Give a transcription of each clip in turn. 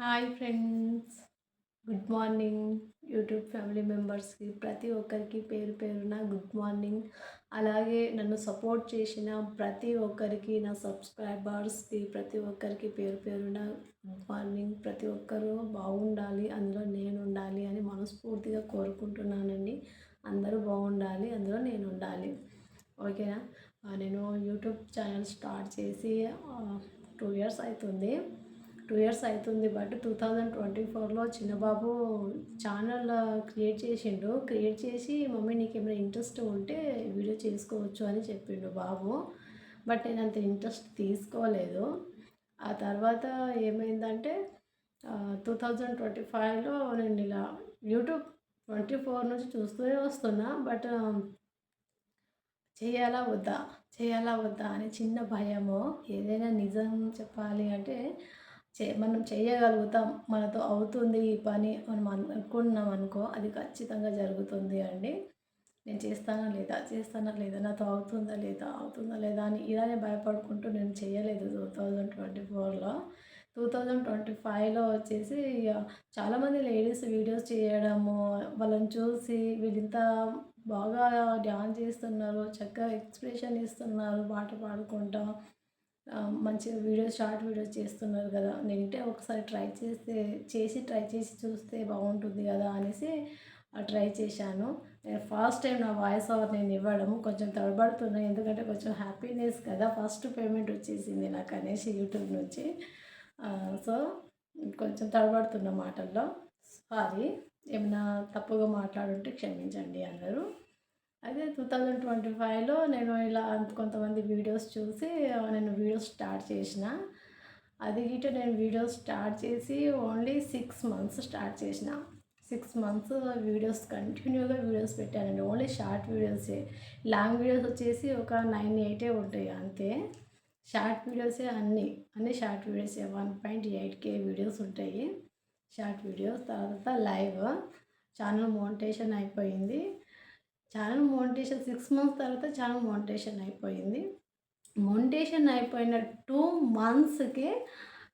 Hi friends good morning YouTube family మెంబర్స్కి ప్రతి ఒక్కరికి పేరు పేరున గుడ్ మార్నింగ్ అలాగే నన్ను సపోర్ట్ చేసిన ప్రతి ఒక్కరికి నా సబ్స్క్రైబర్స్కి ప్రతి ఒక్కరికి పేరు పేరున గుడ్ మార్నింగ్ ప్రతి ఒక్కరూ బాగుండాలి అందులో నేను ఉండాలి అని మనస్ఫూర్తిగా కోరుకుంటున్నానండి. అందరూ బాగుండాలి అందులో నేను ఉండాలి. ఓకేనా? నేను యూట్యూబ్ ఛానల్ స్టార్ట్ చేసి టూ ఇయర్స్ అవుతుంది టూ ఇయర్స్ అవుతుంది బట్ టూ థౌజండ్ ట్వంటీ ఫోర్లో చిన్నబాబు ఛానల్ క్రియేట్ చేసిండు. క్రియేట్ చేసి మమ్మీ నీకు ఏమైనా ఇంట్రెస్ట్ ఉంటే వీడియో చేసుకోవచ్చు అని చెప్పిండు బాబు. బట్ నేను అంత ఇంట్రెస్ట్ తీసుకోలేదు. ఆ తర్వాత ఏమైందంటే టూ థౌజండ్ ట్వంటీ ఫైవ్లో నేను ఇలా యూట్యూబ్ ట్వంటీ ఫోర్ నుంచి చూస్తూనే వస్తున్నా. బట్ చేయాలా వద్దా? చేయాలా వద్దా? అని చిన్న భయము. ఏదైనా నిజం చెప్పాలి అంటే చే మనం చేయగలుగుతాం మనతో అవుతుంది ఈ పని మనం అనుకున్నాం అనుకో అది ఖచ్చితంగా జరుగుతుంది అండి. నేను చేస్తానా లేదా చేస్తానా లేదా నాతో అవుతుందా లేదా అవుతుందా లేదా అని ఇలానే భయపడుకుంటూ నేను చేయలేదు టూ థౌజండ్ ట్వంటీ ఫోర్లో. టూ థౌజండ్ ట్వంటీ ఫైవ్లో వచ్చేసి చాలామంది లేడీస్ వీడియోస్ చేయడము వాళ్ళని చూసి వీళ్ళింత బాగా డ్యాన్స్ చేస్తున్నారు చక్కగా ఎక్స్ప్రెషన్ ఇస్తున్నారు పాట పాడుకుంటా. మంచిగా వీడియోస్ షార్ట్ వీడియోస్ చేస్తున్నారు కదా. నేనంటే ఒకసారి ట్రై చేస్తే చేసి ట్రై చేసి చూస్తే బాగుంటుంది కదా అనేసి ట్రై చేశాను. నేను ఫస్ట్ టైం నా వాయిస్ ఓవర్ నేను ఇవ్వడం కొంచెం తడబడుతున్నాను ఎందుకంటే కొంచెం హ్యాపీనెస్ కదా. ఫస్ట్ పేమెంట్ వచ్చేసింది నాకు అనేసి యూట్యూబ్ నుంచి. సో కొంచెం తడబడుతున్న మాటల్లో. సారీ ఏమైనా తప్పుగా మాట్లాడుంటే క్షమించండి అందరూ. అదే టూ థౌజండ్ ట్వంటీ ఫైవ్లో నేను ఇలా కొంతమంది వీడియోస్ చూసి నేను వీడియోస్ స్టార్ట్ చేసిన. అది గిట్ట నేను వీడియోస్ స్టార్ట్ చేసి ఓన్లీ సిక్స్ మంత్స్ స్టార్ట్ చేసిన. సిక్స్ మంత్స్ వీడియోస్ కంటిన్యూగా వీడియోస్ పెట్టానండి. ఓన్లీ షార్ట్ వీడియోసే లాంగ్ వీడియోస్ వచ్చేసి ఒక నైన్ ఎయిటే ఉంటాయి అంతే. షార్ట్ వీడియోసే అన్నీ. అన్ని short వీడియోసే one point eight K videos ఉంటాయి. షార్ట్ వీడియోస్ తర్వాత లైవ్ ఛానల్ మోనిటేషన్ అయిపోయింది. ఛానల్ మోనిటేషన్ సిక్స్ మంత్స్ తర్వాత ఛానల్ మోనిటేషన్ అయిపోయింది. మోనిటేషన్ అయిపోయిన టూ మంత్స్కి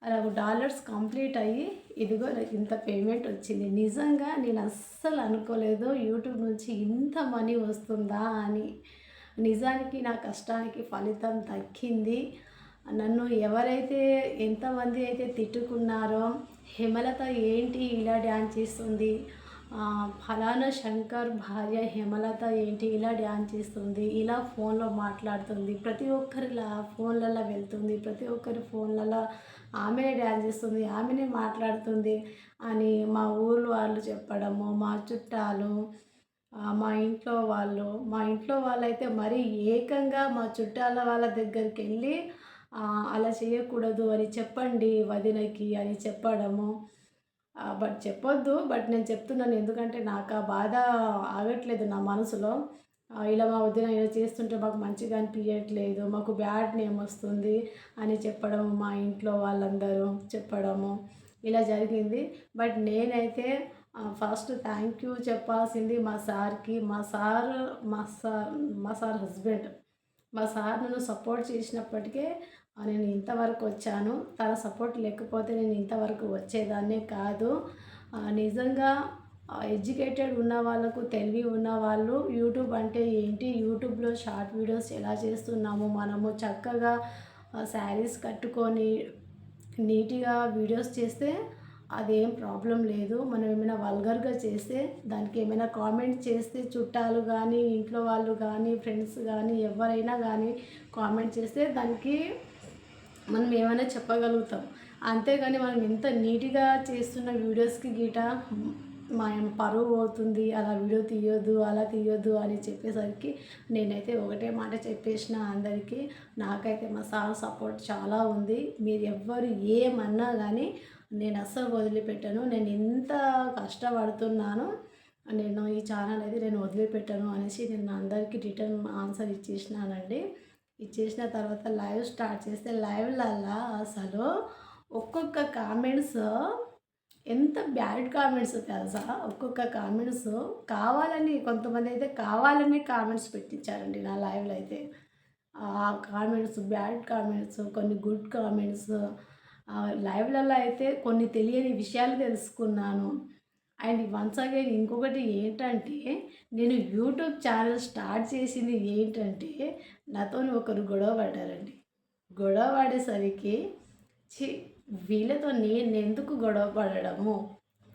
అలా డాలర్స్ కంప్లీట్ అయ్యి ఇదిగో నాకు ఇంత పేమెంట్ వచ్చింది. నిజంగా నేను అస్సలు అనుకోలేదు యూట్యూబ్ నుంచి ఇంత మనీ వస్తుందా అని. నిజానికి నా కష్టానికి ఫలితం తగ్గింది. నన్ను ఎవరైతే ఎంతమంది అయితే తిట్టుకున్నారో హేమలత ఏంటి ఇలా డ్యాన్స్ చేస్తుంది? ఫలానా శంకర్ భార్య హేమలత ఏంటి? ఇలా డ్యాన్స్ చేస్తుంది ఇలా ఫోన్లో మాట్లాడుతుంది. ప్రతి ఒక్కరిలా ఫోన్లలో వెళ్తుంది ప్రతి ఒక్కరి ఫోన్లలో ఆమెనే డ్యాన్స్ చేస్తుంది ఆమెనే మాట్లాడుతుంది అని మా ఊరు వాళ్ళు చెప్పడము మా చుట్టాలు మా ఇంట్లో వాళ్ళు. మా ఇంట్లో వాళ్ళైతే మరీ ఏకంగా మా చుట్టాల వాళ్ళ దగ్గరికి వెళ్ళి అలా చేయకూడదు అని చెప్పండి వదినకి అని చెప్పడము. బట్ చెప్పొద్దు. బట్ నేను చెప్తున్నాను ఎందుకంటే నాకు ఆ బాధ ఆగట్లేదు నా మనసులో. ఇలా మా వదిన ఇలా చేస్తుంటే మాకు మంచిగా అనిపించట్లేదు మాకు బ్యాడ్ నేమ్ వస్తుంది అని చెప్పడం మా ఇంట్లో వాళ్ళందరూ చెప్పడము ఇలా జరిగింది. బట్ నేనైతే ఫస్ట్ థ్యాంక్ యూ చెప్పాల్సింది మా సార్కి. మా సార్ మా సార్ మా సార్ హస్బెండ్. మా సార్ నన్ను సపోర్ట్ చేసినప్పటికే నేను ఇంతవరకు వచ్చాను. తన సపోర్ట్ లేకపోతే నేను ఇంతవరకు వచ్చేదాన్నే కాదు. నిజంగా ఎడ్యుకేటెడ్ ఉన్న వాళ్ళకు తెలివి ఉన్న వాళ్ళు యూట్యూబ్ అంటే ఏంటి? యూట్యూబ్లో షార్ట్ వీడియోస్ ఎలా చేస్తున్నాము మనము చక్కగా శారీస్ కట్టుకొని నీట్గా వీడియోస్ చేస్తే అదేం ప్రాబ్లం లేదు. మనం ఏమైనా వల్గర్గా చేస్తే దానికి ఏమైనా కామెంట్ చేస్తే చుట్టాలు కానీ ఇంట్లో వాళ్ళు కానీ ఫ్రెండ్స్ కానీ ఎవరైనా కానీ కామెంట్ చేస్తే దానికి మనం ఏమైనా చెప్పగలుగుతాం. అంతేగాని మనం ఎంత నీట్గా చేస్తున్న వీడియోస్కి గీట మా పరువు పోతుంది అలా వీడియో తీయొద్దు అలా తీయొద్దు అని చెప్పేసరికి నేనైతే ఒకటే మాట చెప్పేసిన అందరికీ నాకైతే మా సార్ సపోర్ట్ చాలా ఉంది. మీరు ఎవ్వరు ఏమన్నా కానీ నేను అస్సలు వదిలిపెట్టాను. నేను ఎంత కష్టపడుతున్నాను నేను ఈ ఛానల్ అయితే నేను వదిలిపెట్టాను అనేసి నేను అందరికీ రిటర్న్ ఆన్సర్ ఇచ్చేసినానండి. ఇచ్చేసిన తర్వాత లైవ్ స్టార్ట్ చేస్తే లైవ్లల్లా అసలు ఒక్కొక్క కామెంట్స్ ఎంత బ్యాడ్ కామెంట్స్ తెలుసా? ఒక్కొక్క కామెంట్స్ కావాలని కొంతమంది అయితే కావాలని కామెంట్స్ పెట్టించారండి నా లైవ్లో అయితే. ఆ కామెంట్స్ బ్యాడ్ కామెంట్స్ కొన్ని గుడ్ కామెంట్స్ లైవ్లలో అయితే కొన్ని తెలియని విషయాలు తెలుసుకున్నాను. అండ్ వన్స్ అగైన్ ఇంకొకటి ఏంటంటే నేను యూట్యూబ్ ఛానల్ స్టార్ట్ చేసింది ఏంటంటే నాతో ఒకరు గొడవ పడ్డారండి. గొడవ పడేసరికి చి వీళ్ళతో నేను ఎందుకు గొడవ పడడము?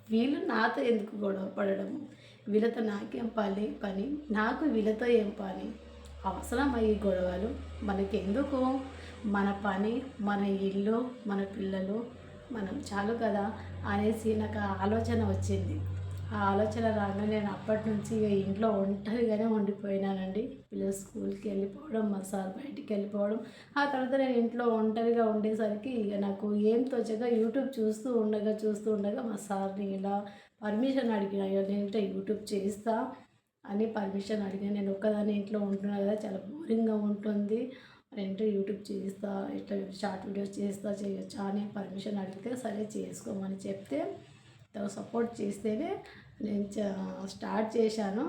వీళ్ళు నాతో ఎందుకు గొడవ పడడము? వీళ్ళతో నాకేం పని? పని? నాకు వీళ్ళతో ఏం పని? అవసరం గొడవలు మనకెందుకు? మన పని మన ఇల్లు మన పిల్లలు మనం చాలు కదా అనేసి నాకు ఆ ఆలోచన వచ్చింది. ఆ ఆలోచన రాగానే నేను అప్పటి నుంచి ఇక ఇంట్లో ఒంటరిగానే ఉండిపోయినానండి. పిల్లలు స్కూల్కి వెళ్ళిపోవడం మా సార్ బయటికి వెళ్ళిపోవడం. ఆ తర్వాత నేను ఇంట్లో ఒంటరిగా ఉండేసరికి ఇక నాకు ఏం తోచగా యూట్యూబ్ చూస్తూ ఉండగా చూస్తూ ఉండగా మా సార్ని ఇలా పర్మిషన్ అడిగిన నేను యూట్యూబ్ చేస్తా అని పర్మిషన్ అడిగాను. నేను ఒక్కదాని ఇంట్లో ఉంటున్నా కదా చాలా బోరింగ్గా ఉంటుంది. ఏంటో యూట్యూబ్ చేస్తా ఇట్లా షార్ట్ వీడియోస్ చేస్తా చేయొచ్చా అని పర్మిషన్ అడిగితే సరే చేసుకోమని చెప్తే తను సపోర్ట్ చేస్తేనే నేను స్టార్ట్ చేశాను.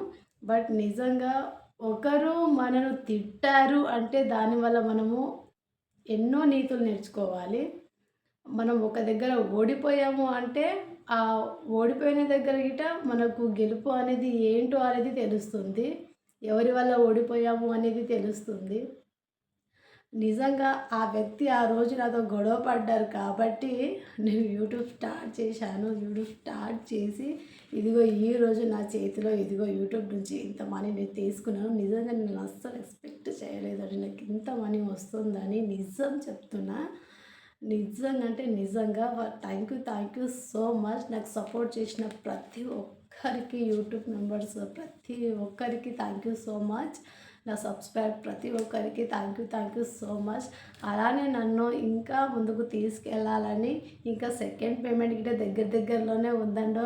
బట్ నిజంగా ఒకరు మనను తిట్టారు అంటే దానివల్ల మనము ఎన్నో నీతులు నేర్చుకోవాలి. మనం ఒక దగ్గర ఓడిపోయాము అంటే ఆ ఓడిపోయిన దగ్గర గిట మనకు గెలుపు అనేది ఏంటో అనేది తెలుస్తుంది. ఎవరి వల్ల ఓడిపోయాము అనేది తెలుస్తుంది. నిజంగా ఆ వ్యక్తి ఆ రోజు నాతో గొడవ పడ్డారు కాబట్టి నేను యూట్యూబ్ స్టార్ట్ చేశాను. యూట్యూబ్ స్టార్ట్ చేసి ఇదిగో ఈ రోజు నా చేతిలో ఇదిగో యూట్యూబ్ నుంచి ఇంత మనీ నేను తీసుకున్నాను. నిజంగా నేను అస్సలు ఎక్స్పెక్ట్ చేయలేదండి నాకు ఇంత మనీ వస్తుందని నిజం చెప్తున్నా. నిజంగా అంటే నిజంగా thank you thank you so much నాకు సపోర్ట్ చేసిన ప్రతి ఒక్కరికి యూట్యూబ్ మెంబర్స్ ప్రతి ఒక్కరికి థ్యాంక్ యూ సో మచ్ నా సబ్స్క్రైబ్ ప్రతి ఒక్కరికి. Thank you thank you so much. అలానే నన్ను ఇంకా ముందుకు తీసుకెళ్ళాలని ఇంకా సెకండ్ పేమెంట్ గిట్ట దగ్గర దగ్గరలోనే ఉందండో.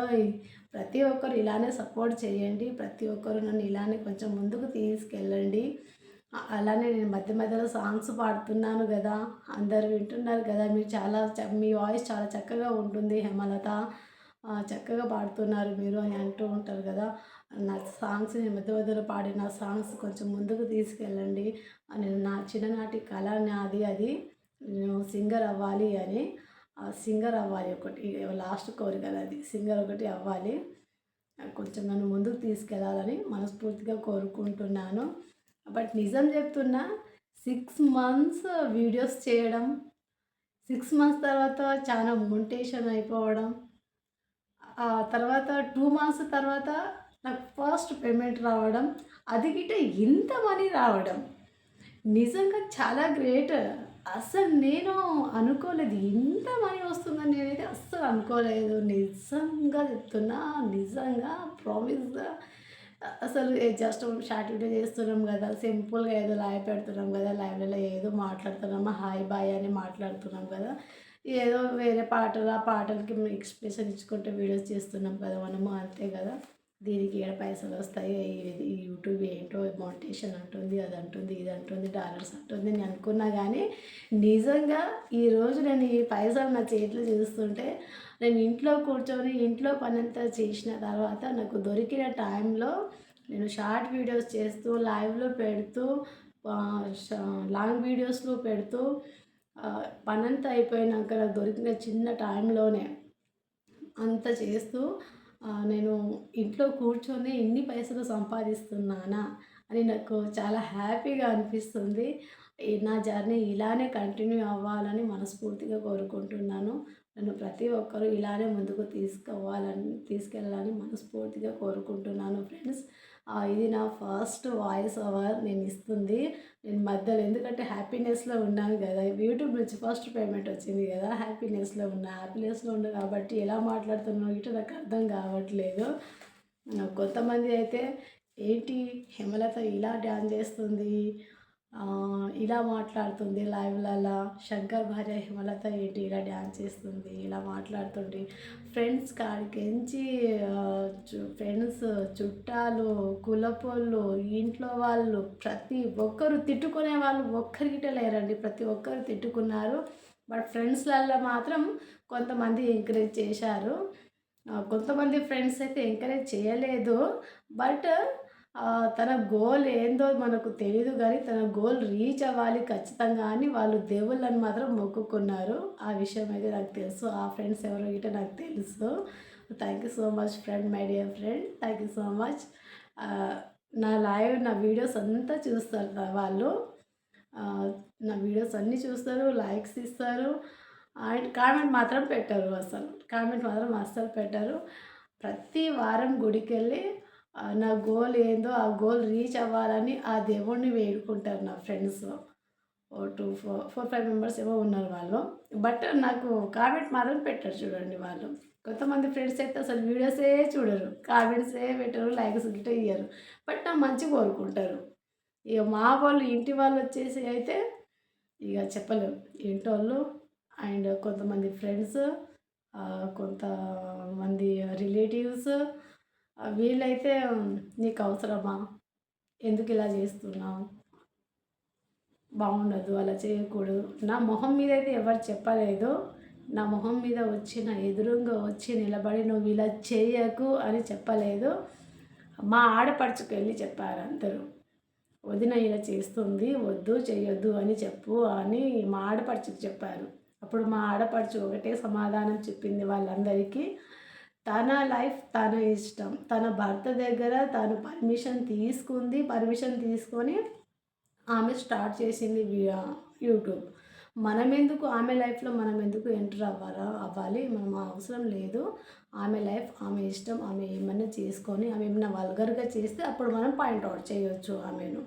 ప్రతి ఒక్కరు ఇలానే సపోర్ట్ చేయండి. ప్రతి ఒక్కరు నన్ను ఇలానే కొంచెం ముందుకు తీసుకెళ్ళండి. అలానే నేను మధ్య మధ్యలో సాంగ్స్ పాడుతున్నాను కదా. అందరు వింటున్నారు కదా. మీరు చాలా మీ వాయిస్ చాలా చక్కగా ఉంటుంది హేమలత. చక్కగా పాడుతున్నారు మీరు అని అంటూ ఉంటారు కదా. నా సాంగ్స్ నేను మధ్య మధ్యలో పాడిన సాంగ్స్ కొంచెం ముందుకు తీసుకెళ్ళండి నేను నా చిన్ననాటి కళ నాది. అది నేను సింగర్ అవ్వాలి అని సింగర్ అవ్వాలి ఒకటి లాస్ట్ కోరిక అది. సింగర్ ఒకటి అవ్వాలి. కొంచెం నన్ను ముందుకు తీసుకెళ్ళాలని మనస్ఫూర్తిగా కోరుకుంటున్నాను. బట్ నిజం చెప్తున్నా సిక్స్ మంత్స్ వీడియోస్ చేయడం సిక్స్ మంత్స్ తర్వాత చాలా మొంటేషన్ అయిపోవడం ఆ తర్వాత టూ మంత్స్ తర్వాత నాకు ఫస్ట్ పేమెంట్ రావడం అది గిట్ట ఇంత మనీ రావడం. నిజంగా చాలా గ్రేట్. అసలు నేను అనుకోలేదు ఇంత మనీ వస్తుందని నేనైతే అస్సలు అనుకోలేదు. నిజంగా చెప్తున్నా నిజంగా ప్రామిస్గా అసలు జస్ట్ షార్ట్ వీడియో చేస్తున్నాం కదా సింపుల్గా ఏదో లైవ్ పెడుతున్నాం కదా లైవ్లలో ఏదో మాట్లాడుతున్నామా హాయ్ బాయ్ అని మాట్లాడుతున్నాం కదా. ఏదో వేరే పాటలు ఆ పాటలకి ఎక్స్ప్రెషన్ ఇచ్చుకుంటే వీడియోస్ చేస్తున్నాం కదా మనము అంతే కదా. దీనికి ఏడ పైసలు వస్తాయి ఈ యూట్యూబ్ ఏంటో మోటివేషన్ అంటుంది అది అంటుంది ఇది అంటుంది డాలర్స్ అంటుంది నేను అనుకున్నా కానీ నిజంగా ఈరోజు నేను ఈ పైసలు నా చేతిలో చూస్తుంటే నేను ఇంట్లో కూర్చొని ఇంట్లో పని అంతా చేసిన తర్వాత నాకు దొరికిన టైంలో నేను షార్ట్ వీడియోస్ చేస్తూ లైవ్లో పెడుతూ లాంగ్ వీడియోస్లో పెడుతూ పనంతా అయిపోయినాక నాకు దొరికిన చిన్న టైంలోనే అంత చేస్తూ నేను ఇంట్లో కూర్చొని ఎన్ని పైసలు సంపాదిస్తున్నానా అని నాకు చాలా హ్యాపీగా అనిపిస్తుంది. నా జర్నీ ఇలానే కంటిన్యూ అవ్వాలని మనస్ఫూర్తిగా కోరుకుంటున్నాను. నన్ను ప్రతి ఒక్కరూ ఇలానే ముందుకు తీసుకోవాలని తీసుకెళ్ళాలని మనస్ఫూర్తిగా కోరుకుంటున్నాను ఫ్రెండ్స్. ఇది నా ఫస్ట్ వాయిస్ ఓవర్ నేను ఇస్తుంది. నేను మధ్యలో ఎందుకంటే హ్యాపీనెస్లో ఉన్నాను కదా. యూట్యూబ్ నుంచి ఫస్ట్ పేమెంట్ వచ్చింది కదా. హ్యాపీనెస్లో ఉన్నా హ్యాపీనెస్లో ఉండు కాబట్టి ఎలా మాట్లాడుతున్నావు ఇటు నాకు అర్థం కావట్లేదు. కొంతమంది అయితే ఏంటి హేమలత ఇలా డ్యాన్స్ చేస్తుంది ఇలా మాట్లాడుతుంది లైవ్లలో. శంకర్ భార్య హిమలత ఏంటి? ఇలా డ్యాన్స్ చేస్తుంది ఇలా మాట్లాడుతుంది. ఫ్రెండ్స్ కాడికించి ఫ్రెండ్స్ చుట్టాలు కులపోళ్ళు ఇంట్లో వాళ్ళు ప్రతి ఒక్కరు తిట్టుకునే వాళ్ళు ఒక్కరికిట లేరండి. ప్రతి ఒక్కరు తిట్టుకున్నారు. బట్ ఫ్రెండ్స్లలో మాత్రం కొంతమంది ఎంకరేజ్ చేశారు. కొంతమంది ఫ్రెండ్స్ అయితే ఎంకరేజ్ చేయలేదు. బట్ తన గోల్ ఏందో మనకు తెలియదు కానీ తన గోల్ రీచ్ అవ్వాలి ఖచ్చితంగా అని వాళ్ళు దేవుళ్ళని మాత్రం మొక్కుకున్నారు. ఆ విషయం అయితే నాకు తెలుసు. ఆ ఫ్రెండ్స్ ఎవరో గిట్ట నాకు తెలుసు. Thank you so much friend my dear friend thank you so much నా లైవ్ నా వీడియోస్ అంతా చూస్తారు వాళ్ళు. నా వీడియోస్ అన్నీ చూస్తారు లైక్స్ ఇస్తారు. అండ్ కామెంట్ మాత్రం పెట్టరు అసలు. కామెంట్ మాత్రం అస్సలు పెట్టారు. ప్రతి వారం గుడికి వెళ్ళి నా గోల్ ఏందో ఆ గోల్ రీచ్ అవ్వాలని ఆ దేవుణ్ణి వేడుకుంటారు నా ఫ్రెండ్స్ ఓ two four four five members ఏమో ఉన్నారు వాళ్ళు. బట్ నాకు కామెంట్ మాత్రం పెట్టారు చూడండి వాళ్ళు. కొంతమంది ఫ్రెండ్స్ అయితే అసలు వీడియోసే చూడరు. కామెంట్సే పెట్టరు లైక్స్ గిట్ట ఇయ్యరు. బట్ నా మంచి కోరుకుంటారు ఇక మా వాళ్ళు ఇంటి వాళ్ళు వచ్చేసి అయితే ఇక చెప్పలేరు ఇంటి వాళ్ళు అండ్ కొంతమంది ఫ్రెండ్స్ కొంతమంది రిలేటివ్స్ వీళ్ళైతే నీకు అవసరమా ఎందుకు ఇలా చేస్తున్నావు? బాగుండదు అలా చేయకూడదు. నా మొహం మీద అయితే ఎవరు చెప్పలేదు. నా మొహం మీద వచ్చిన ఎదురుగా వచ్చి నిలబడి నువ్వు ఇలా చేయకు అని చెప్పలేదు. మా ఆడపడుచుకు వెళ్ళి చెప్పారు అందరూ. వదిన ఇలా చేస్తుంది వద్దు చేయొద్దు అని చెప్పు అని మా ఆడపడుచుకు చెప్పారు. అప్పుడు మా ఆడపడుచు ఒకటే సమాధానం చెప్పింది వాళ్ళందరికీ. తన లైఫ్ తన ఇష్టం. తన భర్త దగ్గర తను పర్మిషన్ తీసుకుంది. పర్మిషన్ తీసుకొని ఆమె స్టార్ట్ చేసింది యూట్యూబ్. మనం ఎందుకు ఆమె లైఫ్లో మనం ఎందుకు ఎంటర్ అవ్వాలా అవ్వాలి? మనం అవసరం లేదు. ఆమె లైఫ్ ఆమె ఇష్టం ఆమె ఏమన్నా చేసుకొని ఆమె ఏమైనా వల్గర్గా చేస్తే అప్పుడు మనం పాయింట్అవుట్ చేయొచ్చు ఆమెను.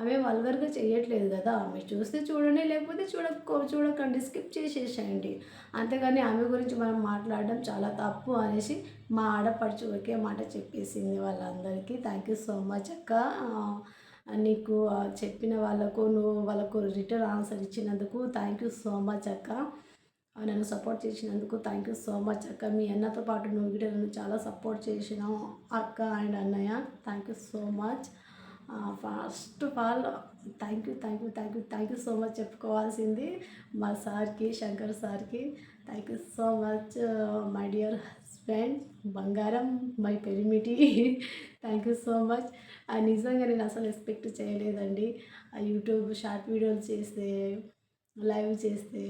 ఆమె వల్గర్గా చేయట్లేదు కదా. ఆమె చూస్తే చూడండి లేకపోతే చూడక చూడకండి. స్కిప్ చేసేసేయండి. అంతేగాని ఆమె గురించి మనం మాట్లాడడం చాలా తప్పు అనేసి మా ఆడపడుచు ఒకే మాట చెప్పేసింది వాళ్ళందరికీ. థ్యాంక్ యూ సో మచ్ అక్క. నీకు చెప్పిన వాళ్ళకు నువ్వు వాళ్ళకు రిటర్న్ ఆన్సర్ ఇచ్చినందుకు థ్యాంక్ యూ సో మచ్ అక్క. నన్ను సపోర్ట్ చేసినందుకు థ్యాంక్ యూ సో మచ్ అక్క. మీ అన్నతో పాటు నువ్వు కూడా నన్ను చాలా సపోర్ట్ చేసినావు అక్క అండ్ అన్నయ్య. Thank you so much first of all thank you thank you thank you thank you so much చెప్పుకోవాల్సింది మా సార్కి శంకర్ సార్కి. Thank you so much my dear husband బంగారం మై పెరిమిటి. థ్యాంక్ యూ సో మచ్ నిజంగా నేను అసలు ఎక్స్పెక్ట్ చేయలేదండి. యూట్యూబ్ షార్ట్ వీడియోలు చేస్తే లైవ్ చేస్తే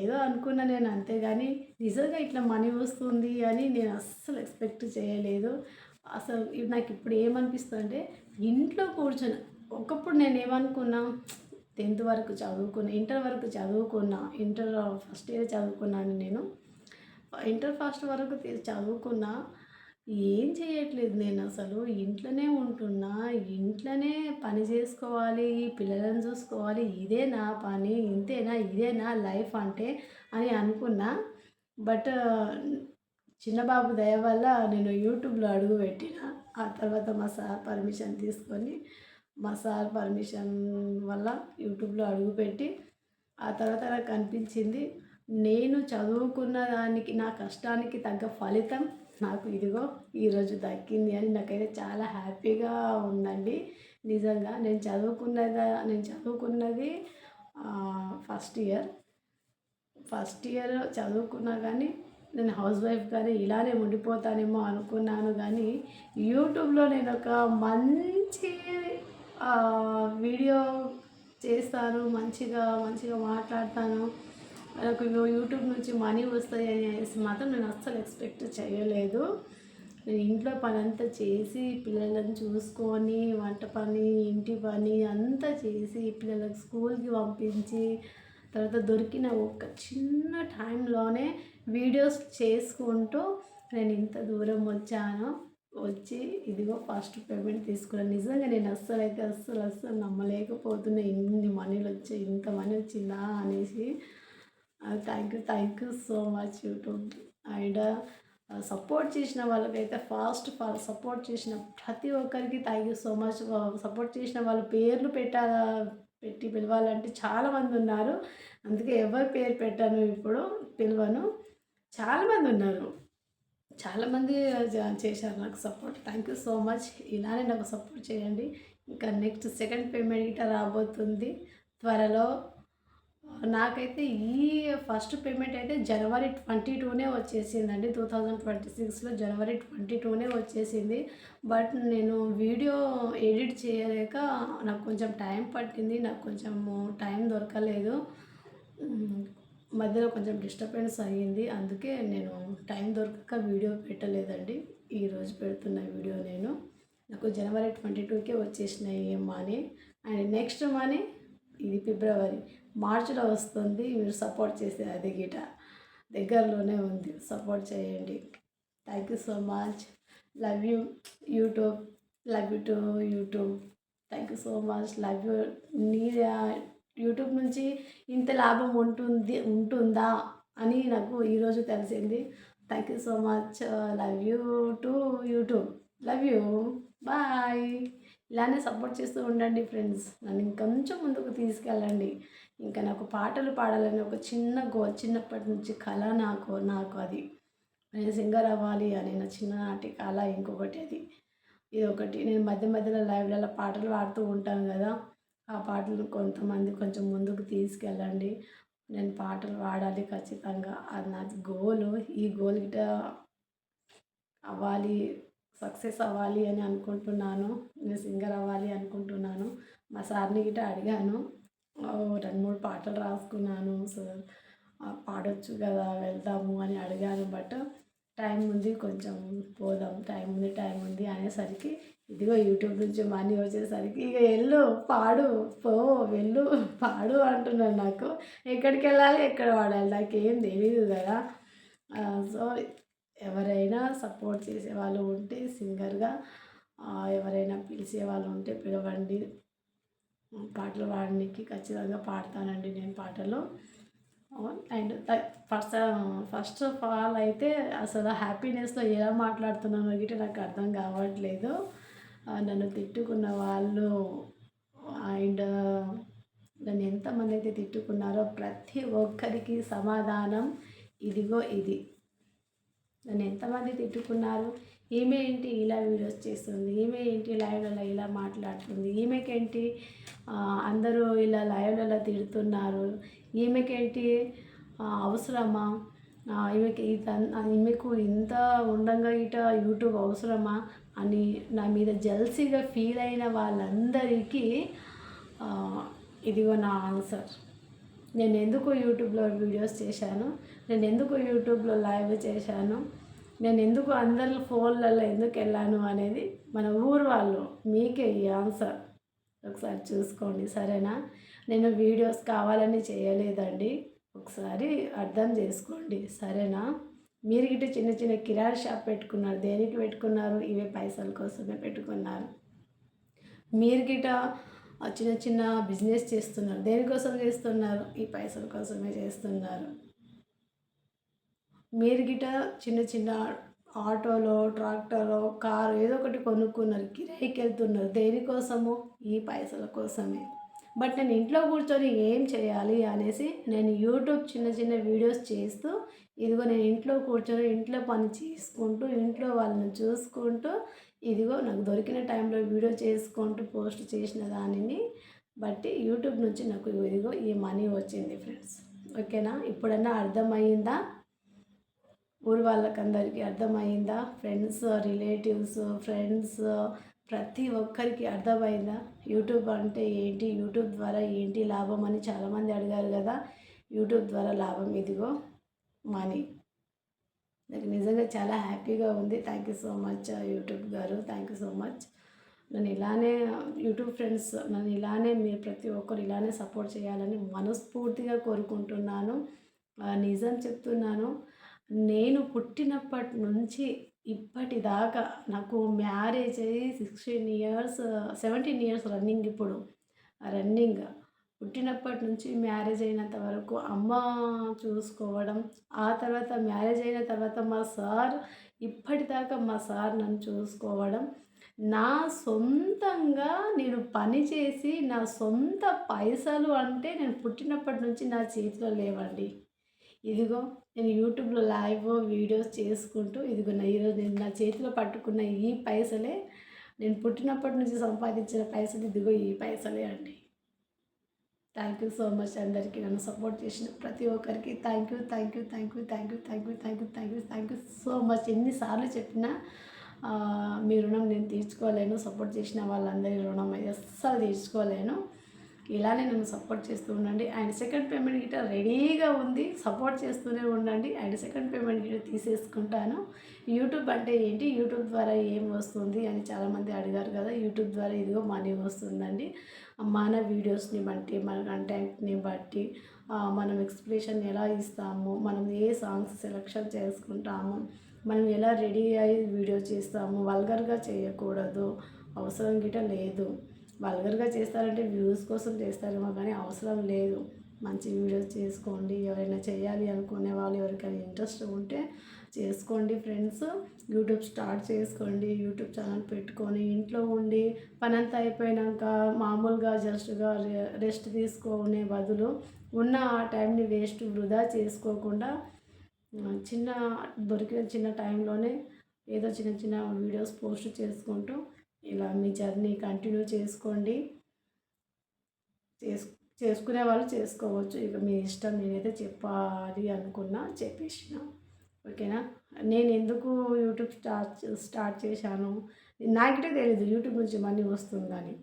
ఏదో అనుకున్నా నేను అంతేగాని నిజంగా ఇట్లా మనీ వస్తుంది అని నేను అస్సలు ఎక్స్పెక్ట్ చేయలేదు. అసలు నాకు ఇప్పుడు ఏమనిపిస్తుంది అంటే ఇంట్లో కూర్చొని ఒకప్పుడు నేను ఏమనుకున్నా టెన్త్ వరకు చదువుకున్నా ఇంటర్ వరకు చదువుకున్నా ఇంటర్ ఫస్ట్ ఇయర్ చదువుకున్నాను నేను. ఇంటర్ ఫస్ట్ వరకు చదువుకున్నా ఏం చేయట్లేదు నేను అసలు. ఇంట్లోనే ఉంటున్నా ఇంట్లోనే పని చేసుకోవాలి పిల్లలను చూసుకోవాలి ఇదే నా పని ఇంతేనా ఇదేనా లైఫ్ అంటే అని అనుకున్నా. బట్ చిన్నబాబు దయ వల్ల నేను యూట్యూబ్లో అడుగు పెట్టిన. ఆ తర్వాత మా సార్ పర్మిషన్ తీసుకొని మా సార్ పర్మిషన్ వల్ల యూట్యూబ్లో అడుగుపెట్టి ఆ తర్వాత నాకు అనిపించింది నేను చదువుకున్న దానికి నా కష్టానికి తగ్గ ఫలితం నాకు ఇదిగో ఈరోజు దక్కింది అని నాకైతే చాలా హ్యాపీగా ఉందండి. నిజంగా నేను చదువుకున్నది నేను చదువుకున్నది ఫస్ట్ ఇయర్. ఫస్ట్ ఇయర్ చదువుకున్నా కానీ నేను హౌస్ వైఫ్ కానీ ఇలానే ఉండిపోతానేమో అనుకున్నాను కానీ యూట్యూబ్లో నేను ఒక మంచి వీడియో చేస్తాను మంచిగా మంచిగా మాట్లాడతాను. నాకు యూట్యూబ్ నుంచి మనీ వస్తాయి అనేసి మాత్రం నేను అస్సలు ఎక్స్పెక్ట్ చేయలేదు. నేను ఇంట్లో పని అంతా చేసి పిల్లలను చూసుకొని వంట పని ఇంటి పని అంతా చేసి పిల్లలకు స్కూల్కి పంపించి తర్వాత దొరికిన ఒక చిన్న టైంలోనే వీడియోస్ చేసుకుంటూ నేను ఇంత దూరం వచ్చాను. వచ్చి ఇదిగో ఫస్ట్ పేమెంట్ తీసుకున్నాను నిజంగా నేను అస్సలు అయితే అస్సలు అస్సలు నమ్మలేకపోతున్నా. ఇన్ని మనీలు వచ్చాయి ఇంత మనీ వచ్చిందా అనేసి. Thank you thank you so much YouTube and support చేసిన వాళ్ళకైతే ఫాస్ట్ సపోర్ట్ చేసిన ప్రతి ఒక్కరికి thank you so much support చేసిన వాళ్ళు పేర్లు పెట్టాలా పెట్టి పిలవాలంటే చాలామంది ఉన్నారు. అందుకే ఎవరి పేరు పెట్టాను ఇప్పుడు పిలవను. చాలామంది ఉన్నారు. చాలామంది చేశారు నాకు support thank you so much ఇలానే నాకు సపోర్ట్ చేయండి. ఇంకా నెక్స్ట్ సెకండ్ పేమెంట్ ఇట్లా రాబోతుంది. త్వరలో నాకైతే ఈ ఫస్ట్ పేమెంట్ అయితే జనవరి ట్వంటీ టూనే వచ్చేసిందండి. టూ థౌజండ్ ట్వంటీ సిక్స్లో జనవరి ట్వంటీ టూనే వచ్చేసింది. బట్ నేను వీడియో ఎడిట్ చేయలేక నాకు కొంచెం టైం పట్టింది. నాకు కొంచెం టైం దొరకలేదు. మధ్యలో కొంచెం డిస్టర్బెన్స్ అయ్యింది. అందుకే నేను టైం దొరకక వీడియో పెట్టలేదండి. ఈరోజు పెడుతున్న వీడియో నేను. నాకు జనవరి ట్వంటీ టూకే వచ్చేసినాయి మనీ అండ్ నెక్స్ట్ మనీ ఇది ఫిబ్రవరి. మార్చిలో వస్తుంది. మీరు సపోర్ట్ చేసే అది గిట. దగ్గరలోనే ఉంది. సపోర్ట్ చేయండి. Thank you so much love you YouTube love you to YouTube thank you so much love you నీ యూట్యూబ్ నుంచి ఇంత లాభం ఉంటుంది ఉంటుందా అని నాకు ఈరోజు తెలిసింది. Thank you so much love you to YouTube love you bye ఇలానే సపోర్ట్ చేస్తూ ఉండండి ఫ్రెండ్స్ నన్ను ఇంకొంచెం ముందుకు తీసుకెళ్ళండి. ఇంకా నాకు పాటలు పాడాలని ఒక చిన్న గో చిన్నప్పటి నుంచి కళ నాకు నాకు అది. నేను సింగర్ అవ్వాలి అని నా చిన్ననాటి కళ ఇంకొకటి అది ఇది ఒకటి. నేను మధ్య మధ్యలో లైవ్లలో పాటలు పాడుతూ ఉంటాను కదా. ఆ పాటలు కొంతమంది కొంచెం ముందుకు తీసుకెళ్ళండి. నేను పాటలు పాడాలి ఖచ్చితంగా. అది నా గోలు ఈ గోల్ గిట అవ్వాలి సక్సెస్ అవ్వాలి అని అనుకుంటున్నాను. నేను సింగర్ అవ్వాలి అనుకుంటున్నాను. మా సార్ని గిట అడిగాను. రెండు మూడు పాటలు రాసుకున్నాను. సో పాడొచ్చు కదా వెళ్దాము అని అడిగాను. బట్ టైం ఉంది కొంచెం పోదాం టైం ఉంది టైం ఉంది అనేసరికి ఇదిగో యూట్యూబ్ నుంచి మనీ వచ్చేసరికి ఇక వెళ్ళు పాడు పో వెళ్ళు పాడు అంటున్నాడు నాకు. ఎక్కడికి వెళ్ళాలి ఎక్కడ పాడాలి నాకేం తెలియదు కదా. సో ఎవరైనా సపోర్ట్ చేసే వాళ్ళు ఉంటే సింగర్గా ఎవరైనా పిలిచే వాళ్ళు ఉంటే పిలవండి. పాటలు పాడడానికి ఖచ్చితంగా పాడతానండి నేను పాటలు. And first first of all అయితే అసలు హ్యాపీనెస్లో ఎలా మాట్లాడుతున్నానో గిట్ట నాకు అర్థం కావట్లేదు. నన్ను తిట్టుకున్న వాళ్ళు అండ్ uh, నన్ను ఎంతమంది అయితే తిట్టుకున్నారో ప్రతి ఒక్కరికి సమాధానం ఇదిగో ఇది. నన్ను ఎంతమంది తిట్టుకున్నారు? ఈమె ఏంటి ఇలా వీడియోస్ చేస్తుంది? ఈమె ఏంటి లైవ్లలో ఇలా మాట్లాడుతుంది? ఈమెకేంటి? అందరూ ఇలా లైవ్లలో తిడుతున్నారు. ఈమెకేంటి అవసరమా? ఈమెకి ఇత- ఈమెకు ఇంత ఉండంగా ఇట యూట్యూబ్ అవసరమా? అని నా మీద జల్సీగా ఫీల్ అయిన వాళ్ళందరికీ ఇదిగో నా ఆన్సర్. నేను ఎందుకు యూట్యూబ్లో వీడియోస్ చేశాను? నేను ఎందుకు యూట్యూబ్లో లైవ్ చేశాను? నేను ఎందుకు అందరి ఫోన్లలో ఎందుకు వెళ్ళాను అనేది మన ఊరు వాళ్ళు మీకే ఈ ఆన్సర్. ఒకసారి చూసుకోండి సరేనా? నేను వీడియోస్ కావాలని చేయలేదండి. ఒకసారి అర్థం చేసుకోండి. సరేనా? మీరు గిట్ట చిన్న చిన్న కిరాణా షాప్ పెట్టుకున్నారు. దేనికి పెట్టుకున్నారు? ఇవే పైసల కోసమే పెట్టుకున్నారు. మీరు గిట చిన్న చిన్న బిజినెస్ చేస్తున్నారు. దేనికోసం చేస్తున్నారు? ఈ పైసల కోసమే చేస్తున్నారు. మీరు గిట చిన్న చిన్న ఆటోలో ట్రాక్టరో కారు ఏదో ఒకటి కొనుక్కున్నారు. కిరాయికి వెళ్తున్నారు దేనికోసము? ఈ పైసల కోసమే. బట్ నేను ఇంట్లో కూర్చొని ఏం చేయాలి అనేసి నేను యూట్యూబ్ చిన్న చిన్న వీడియోస్ చేస్తూ ఇదిగో నేను ఇంట్లో కూర్చొని ఇంట్లో పని చేసుకుంటూ ఇంట్లో వాళ్ళని చూసుకుంటూ ఇదిగో నాకు దొరికిన టైంలో వీడియో చేసుకుంటూ పోస్ట్ చేసిన దానిని బట్టి యూట్యూబ్ నుంచి నాకు ఇదిగో ఈ మనీ వచ్చింది ఫ్రెండ్స్. ఓకేనా? ఇప్పుడన్నా అర్థమయ్యిందా? ఊరు వాళ్ళకందరికీ అర్థమైందా ఫ్రెండ్స్ రిలేటివ్స్ ఫ్రెండ్స్ ప్రతి ఒక్కరికి అర్థమైందా? యూట్యూబ్ అంటే ఏంటి? యూట్యూబ్ ద్వారా ఏంటి లాభం అని చాలామంది అడిగారు కదా. యూట్యూబ్ ద్వారా లాభం ఇదిగో మనీ. నాకు నిజంగా చాలా హ్యాపీగా ఉంది. Thank you so much YouTube గారు. థ్యాంక్ యూ సో మచ్ నన్ను ఇలానే యూట్యూబ్ ఫ్రెండ్స్ నన్ను ఇలానే మీరు ప్రతి ఒక్కరు ఇలానే సపోర్ట్ చేయాలని మనస్ఫూర్తిగా కోరుకుంటున్నాను. నిజం చెప్తున్నాను. నేను పుట్టినప్పటి నుంచి ఇప్పటిదాకా నాకు మ్యారేజ్ అయ్యి sixteen years seventeen years running ఇప్పుడు. రన్నింగ్ పుట్టినప్పటి నుంచి మ్యారేజ్ అయినంత వరకు అమ్మ చూసుకోవడం ఆ తర్వాత మ్యారేజ్ అయిన తర్వాత మా సార్ ఇప్పటిదాకా మా సార్ నన్ను చూసుకోవడం. నా సొంతంగా నేను పని చేసి నా సొంత పైసలు అంటే నేను పుట్టినప్పటి నుంచి నా చేతిలో లేవండి. ఇదిగో నేను యూట్యూబ్లో లైవ్ వీడియోస్ చేసుకుంటూ ఇదిగో నా ఈరోజు నేను నా చేతిలో పట్టుకున్న ఈ పైసలే నేను పుట్టినప్పటి నుంచి సంపాదించిన పైసలు ఇదిగో ఈ పైసలే అండి. థ్యాంక్ యూ సో మచ్ అందరికీ నన్ను సపోర్ట్ చేసిన ప్రతి ఒక్కరికి. Thank you thank you thank you thank you thank you thank you thank you thank you so much ఎన్నిసార్లు చెప్పినా మీ రుణం నేను తీర్చుకోలేను. సపోర్ట్ చేసిన వాళ్ళందరి రుణం అయ్యి అస్సలు తీర్చుకోలేను. ఇలానే నన్ను సపోర్ట్ చేస్తూ ఉండండి. అండ్ సెకండ్ పేమెంట్ గిట్ట రెడీగా ఉంది. సపోర్ట్ చేస్తూనే ఉండండి. అండ్ సెకండ్ పేమెంట్ గిట్ట తీసేసుకుంటాను. యూట్యూబ్ అంటే ఏంటి? యూట్యూబ్ ద్వారా ఏం వస్తుంది అని చాలామంది అడిగారు కదా. యూట్యూబ్ ద్వారా ఇదిగో మనీ వస్తుందండి. మన వీడియోస్ని బట్టి మన కంటెంట్ని బట్టి మనం ఎక్స్ప్రెషన్ ఎలా ఇస్తాము మనం ఏ సాంగ్స్ సెలెక్షన్ చేసుకుంటాము మనం ఎలా రెడీ అయ్యి వీడియో చేస్తాము వల్గర్గా చేయకూడదు అవసరం గిట్ట లేదు. వల్గర్గా చేస్తారంటే వ్యూస్ కోసం చేస్తారేమో కానీ అవసరం లేదు. మంచి వీడియోస్ చేసుకోండి. ఎవరైనా చేయాలి అనుకునే వాళ్ళు ఎవరికైనా ఇంట్రెస్ట్ ఉంటే చేసుకోండి ఫ్రెండ్స్. యూట్యూబ్ స్టార్ట్ చేసుకోండి. యూట్యూబ్ ఛానల్ పెట్టుకొని ఇంట్లో ఉండి పనంతా అయిపోయినాక మామూలుగా జస్ట్గా రెస్ట్ తీసుకునే బదులు ఉన్న ఆ టైంని వేస్ట్ వృధా చేసుకోకుండా చిన్న దొరికిన చిన్న టైంలోనే ఏదో చిన్న చిన్న వీడియోస్ పోస్ట్ చేసుకుంటూ ఇలా మీ జర్నీ కంటిన్యూ చేసుకోండి. చేసు చేసుకునే వాళ్ళు చేసుకోవచ్చు. ఇక మీ ఇష్టం నేనైతే చెప్పాలి అనుకున్నా చెప్పేసిన. ఓకేనా? నేను ఎందుకు యూట్యూబ్ స్టార్ట్ స్టార్ట్ చేశాను? నాకే తెలియదు యూట్యూబ్ నుంచి మనీ వస్తుందని.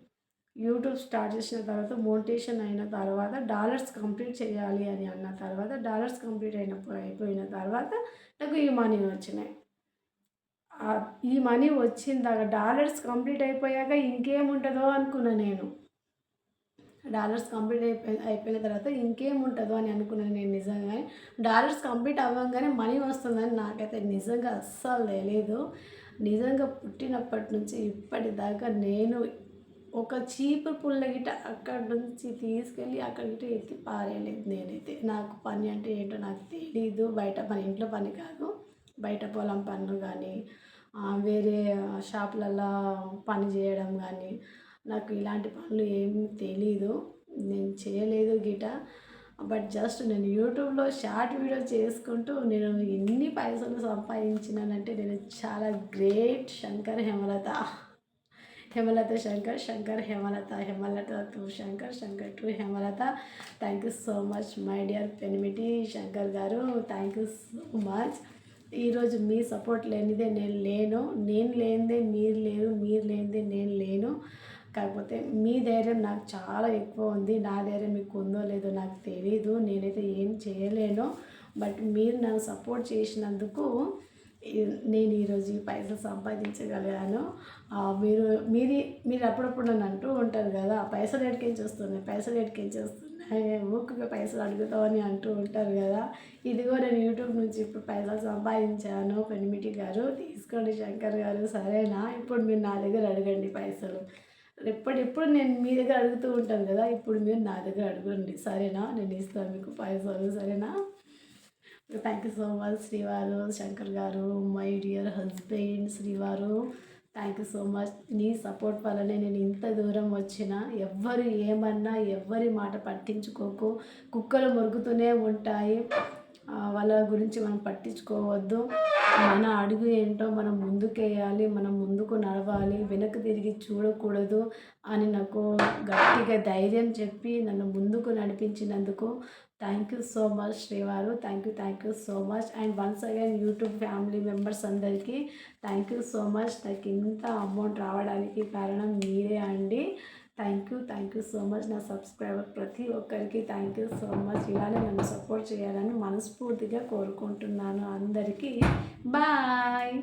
యూట్యూబ్ స్టార్ట్ చేసిన తర్వాత మోటివేషన్ అయిన తర్వాత డాలర్స్ కంప్లీట్ చేయాలి అని అన్న తర్వాత డాలర్స్ కంప్లీట్ అయిన అయిపోయిన తర్వాత నాకు ఈ మనీ వచ్చినాయి. ఈ మనీ వచ్చిందాక డాలర్స్ కంప్లీట్ అయిపోయాక ఇంకేముంటుందో అనుకున్నా నేను. డాలర్స్ కంప్లీట్ అయిపోయి అయిపోయిన తర్వాత ఇంకేముంటుందో అని అనుకున్నాను నేను నిజంగానే. డాలర్స్ కంప్లీట్ అవ్వగానే మనీ వస్తుందని నాకైతే నిజంగా అస్సలు తెలియదు నిజంగా పుట్టినప్పటి నుంచి ఇప్పటిదాకా నేను ఒక చీపు పుల్ల గిట్ట అక్కడి నుంచి తీసుకెళ్ళి అక్కడి గిట్ట ఎత్తి పారేయలేదు నేనైతే. నాకు పని అంటే ఏంటో నాకు తెలీదు. బయట పని ఇంట్లో పని కాదు. బయట పొలం పనులు కానీ వేరే షాపులలో పని చేయడం కానీ నాకు ఇలాంటి పనులు ఏమి తెలీదు. నేను చేయలేదు గిట. బట్ జస్ట్ నేను యూట్యూబ్లో షార్ట్ వీడియో చేసుకుంటూ నేను ఎన్ని పైసలు సంపాదించినానంటే నేను చాలా great Shankar Hemalatha. Hemalatha Shankar Shankar Hemalatha Hemalatha to Shankar Shankar to Hemalatha. Thank you so much my dear పెనిమిటి Shankar garu. Thank you so much. ఈరోజు మీ సపోర్ట్ లేనిదే నేను లేను. నేను లేనిదే మీరు లేరు మీరు లేనిదే నేను లేను. కాకపోతే మీ ధైర్యం నాకు చాలా ఎక్కువ ఉంది. నా ధైర్యం మీకు ఉందో లేదో నాకు తెలీదు. నేనైతే ఏం చేయలేను. బట్ మీరు నన్ను సపోర్ట్ చేసినందుకు నేను ఈరోజు ఈ పైసలు సంపాదించగలిగాను. మీరు మీది మీరు అప్పుడప్పుడు నన్ను అంటూ ఉంటారు కదా "ఆ పైసలు ఎడికించి వస్తున్నాయి? పైసలు ఎడికించి వస్తున్నాయి? ఊకగా పైసలు అడుగుతామని అంటూ ఉంటారు కదా. ఇదిగో నేను యూట్యూబ్ నుంచి ఇప్పుడు పైసలు సంపాదించాను పెనిమిటి గారు. తీసుకోండి శంకర్ గారు సరేనా? ఇప్పుడు మీరు నా దగ్గర అడగండి పైసలు. ఎప్పుడెప్పుడు నేను మీ దగ్గర అడుగుతూ ఉంటాను కదా ఇప్పుడు మీరు నా దగ్గర అడగండి. సరేనా? నేను ఇస్తాను మీకు పైసలు సరేనా? థ్యాంక్ యూ సో మచ్ శ్రీవారు Shankar garu my dear husband శ్రీవారు. Thank you so much. నీ సపోర్ట్ వల్లనే నేను ఇంత దూరం వచ్చిన ఎవ్వరు ఏమన్నా ఎవ్వరి మాట పట్టించుకోకు. కుక్కలు మురుగుతూనే ఉంటాయి. వాళ్ళ గురించి మనం పట్టించుకోవద్దు. మన అడుగు ఏంటో మనం ముందుకేయాలి మనం ముందుకు నడవాలి వెనక్కి తిరిగి చూడకూడదు అని నాకు గట్టిగా ధైర్యం చెప్పి నన్ను ముందుకు నడిపించినందుకు థ్యాంక్ యూ సో మచ్ శ్రీవారు thank you thank you so much and once again YouTube family members అందరికీ థ్యాంక్ యూ సో మచ్ నాకు ఇంత అమౌంట్ రావడానికి కారణం మీరే అండి. Thank you thank you so much నా సబ్స్క్రైబర్ ప్రతి ఒక్కరికి థ్యాంక్ యూ సో మచ్ ఇలానే నన్ను సపోర్ట్ చేయాలని మనస్ఫూర్తిగా కోరుకుంటున్నాను అందరికీ. బాయ్